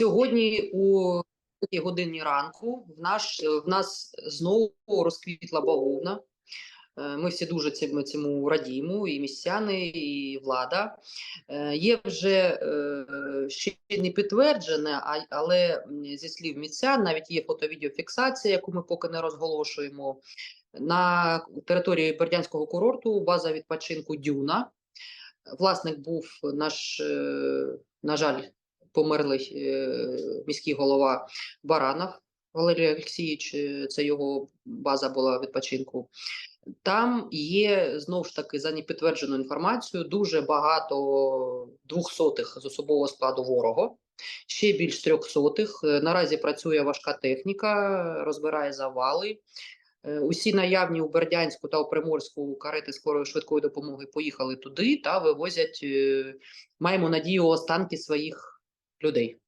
Сьогодні у годині ранку в наш в нас знову розквітла бавовна. Е, Ми всі дуже цьому, цьому радіємо, і містяни, і влада. Е, Є вже е, ще не підтверджене, але зі слів містян навіть є фото-відеофіксація, яку ми поки не розголошуємо. На території Бердянського курорту база відпочинку Дюна. Власник був наш, на жаль, померлий е, міський голова Баранов Валерій Олексійович. е, Це його база була відпочинку. Там є знову ж таки за непідтверджену інформацію дуже багато двохсотих з особового складу ворога, ще більш трьохсотих. Е, Наразі працює важка техніка, розбирає завали. Усі наявні у Бердянську та у Приморську карети скорої швидкої допомоги поїхали туди та вивозять. Маємо надію останки своїх людей.